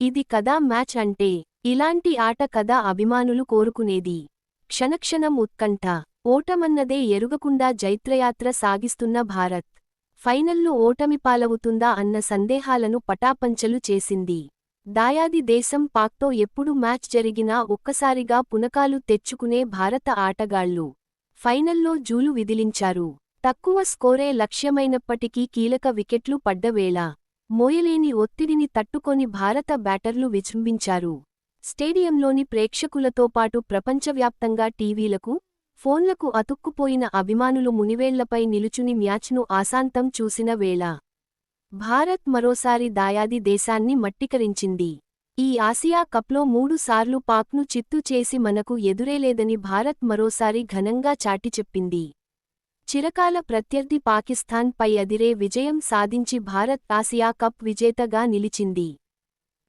ఇది కదా మ్యాచ్ అంటే ఇలాంటి ఆట కదా అభిమానులు కోరుకునేది. క్షణక్షణం ఉత్కంఠ. ఓటమన్నదే ఎరుగకుండా జైత్రయాత్ర సాగిస్తున్న భారత్. ఫైనల్లో ఓటమి పాలవుతుందా అన్న సందేహాలను పటాపంచలు చేసింది. దాయాది దేశం పాక్తో ఎప్పుడు మ్యాచ్ జరిగినా ఒక్కసారిగా పునకాలు తెచ్చుకునే భారత ఆటగాళ్ళు ఫైనల్లో జూలు విదిలించారు. తక్కువ స్కోరే లక్ష్యమైనప్పటికీ కీలక వికెట్లు పడ్డవేళ మోయలేని ఒత్తిడిని తట్టుకొని భారత బ్యాటర్లు విజృంభించారు. స్టేడియంలోని ప్రేక్షకులతో పాటు ప్రపంచవ్యాప్తంగా టీవీలకు ఫోన్లకు అతుక్కుపోయిన అభిమానులు మునివేళ్ళపై నిలుచుని మ్యాచ్ను ఆశాంతం చూసిన వేళ భారత్ మరోసారి దాయాది దేశాన్ని మట్టికరించింది. ఈ ఆసియా కప్లో మూడుసార్లు పాక్ను చిత్తు చేసి మనకు ఎదురేలేదని భారత్ మరోసారి ఘనంగా చాటి చెప్పింది చిరకాల ప్రత్యర్థి పాకిస్తాన్ పై అదిరే విజయం సాధించి భారత్ ఆసియా కప్ విజేతగా నిలిచింది.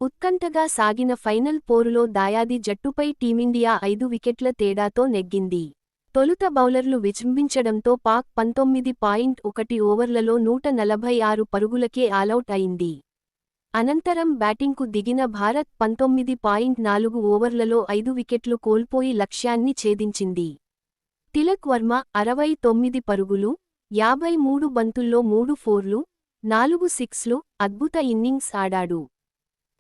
ఉత్కంఠగా సాగిన ఫైనల్ పోరులో దాయాది జట్టుపై టీమిండియా ఐదు వికెట్ల తేడాతో నెగ్గింది. తొలుత బౌలర్లు విజృంభించడంతో పాక్ పంతొమ్మిది పాయింట్ ఒకటి ఓవర్లలో నూట నలభై ఆరు పరుగులకే ఆలౌట్ అయింది. అనంతరం బ్యాటింగ్కు దిగిన భారత్ పంతొమ్మిది పాయింట్ నాలుగు ఓవర్లలో ఐదు వికెట్లు కోల్పోయి లక్ష్యాన్ని ఛేదించింది. తిలక్ వర్మ అరవై తొమ్మిది పరుగులు యాభై మూడు బంతుల్లో మూడు ఫోర్లు నాలుగు సిక్స్లు అద్భుత ఇన్నింగ్స్ ఆడాడు.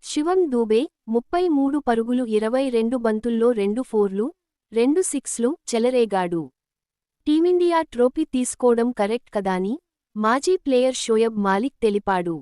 శివం దూబే ముప్పై మూడు పరుగులు ఇరవై రెండు బంతుల్లో రెండు ఫోర్లు రెండు సిక్స్లు చెలరేగాడు. టీమిండియా ట్రోఫీ తీసుకోవడం కరెక్ట్ కదాని మాజీ ప్లేయర్ షోయబ్ మాలిక్ తెలిపాడు.